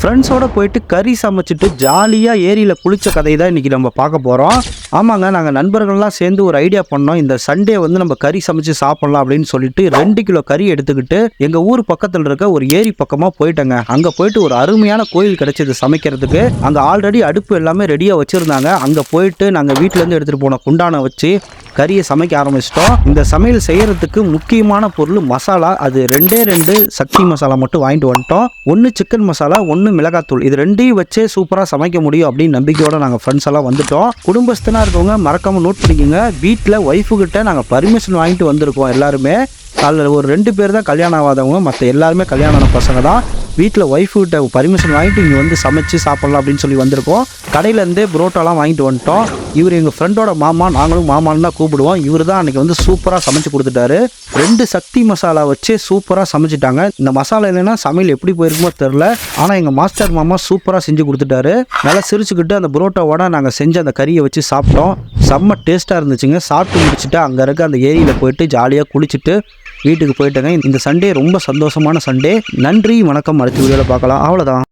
ஃப்ரெண்ட்ஸோட போயிட்டு கறி சமைச்சிட்டு ஜாலியாக ஏரியில் குளிச்ச கதை தான் இன்றைக்கி நம்ம பார்க்க போகிறோம் ஆமாங்க நாங்கள் நண்பர்கள்லாம் சேர்ந்து ஒரு ஐடியா பண்ணோம். இந்த சண்டே வந்து நம்ம கறி சமைச்சு சாப்பிட்லாம் அப்படின்னு சொல்லிட்டு ரெண்டு கிலோ கறி எடுத்துக்கிட்டு எங்கள் ஊர் பக்கத்தில் இருக்க ஒரு ஏரி பக்கமாக போயிட்டேங்க. அங்கே போயிட்டு ஒரு அருமையான கோயில் கிடைச்சது சமைக்கிறதுக்கு. அங்கே ஆல்ரெடி அடுப்பு எல்லாமே ரெடியாக வச்சுருந்தாங்க. அங்கே போயிட்டு நாங்கள் வீட்டிலேருந்து எடுத்துகிட்டு போன குண்டானை வச்சு கறியை சமைக்க ஆரம்பிச்சிட்டோம். இந்த சமையல் செய்யறதுக்கு முக்கியமான பொருள் மசாலா. அது ரெண்டே ரெண்டு சக்தி மசாலா மட்டும் வாங்கிட்டு வந்துட்டோம். ஒன்று சிக்கன் மசாலா ஒன்று மிளகாத்தூள். இது ரெண்டையும் வச்சே சூப்பராக சமைக்க முடியும் அப்படின்னு நம்பிக்கையோட நாங்கள் ஃப்ரெண்ட்ஸ் எல்லாம் வந்துட்டோம். குடும்பஸ்தனாக இருக்கவங்க மறக்காம நோட் பண்ணிக்கோங்க. வீட்டில் ஒய்ஃபு கிட்ட நாங்கள் பர்மிஷன் வாங்கிட்டு வந்திருக்கோம் எல்லாருமே. அதில் ஒரு ரெண்டு பேர் தான் கல்யாணம் ஆகாதவங்க. மற்ற எல்லாருமே கல்யாணம் ஆன பசங்க தான். வீட்டில் ஒய்ஃபு கிட்ட பர்மிஷன் வாங்கிட்டு இங்கே வந்து சமைச்சு சாப்பிட்லாம் அப்படின்னு சொல்லி வந்திருக்கோம். கடையிலேருந்தே புரோட்டாலாம் வாங்கிட்டு வந்துட்டோம். இவர் எங்கள் ஃப்ரெண்டோட மாமா நாங்களும் மாமான்னு தான் கூப்பிடுவோம். இவர் தான் அன்றைக்கி வந்து சூப்பராக சமைச்சு கொடுத்துட்டாரு. ரெண்டு சக்தி மசாலா வச்சு சூப்பராக சமைச்சிட்டாங்க. இந்த மசாலா இல்லைன்னா சமையல் எப்படி போயிருக்குமோ தெரில ஆனால் எங்கள் மாஸ்டர் மாமா சூப்பராக செஞ்சு கொடுத்துட்டாரு. நல்லா சிரிச்சுக்கிட்டு அந்த புரோட்டாவோட நாங்கள் செஞ்ச அந்த கறியை வச்சு சாப்பிட்டோம். செம்ம டேஸ்ட்டாக இருந்துச்சுங்க. சாப்பிட்டு முடிச்சுட்டு அங்கே இருக்க அந்த ஏரியில் போயிட்டு ஜாலியாக குளிச்சுட்டு வீட்டுக்கு போயிட்டேங்க. இந்த சண்டே ரொம்ப சந்தோஷமான சண்டே. நன்றி வணக்கம். அடுத்த வீடியோவில் பார்க்கலாம். அவ்வளோதான்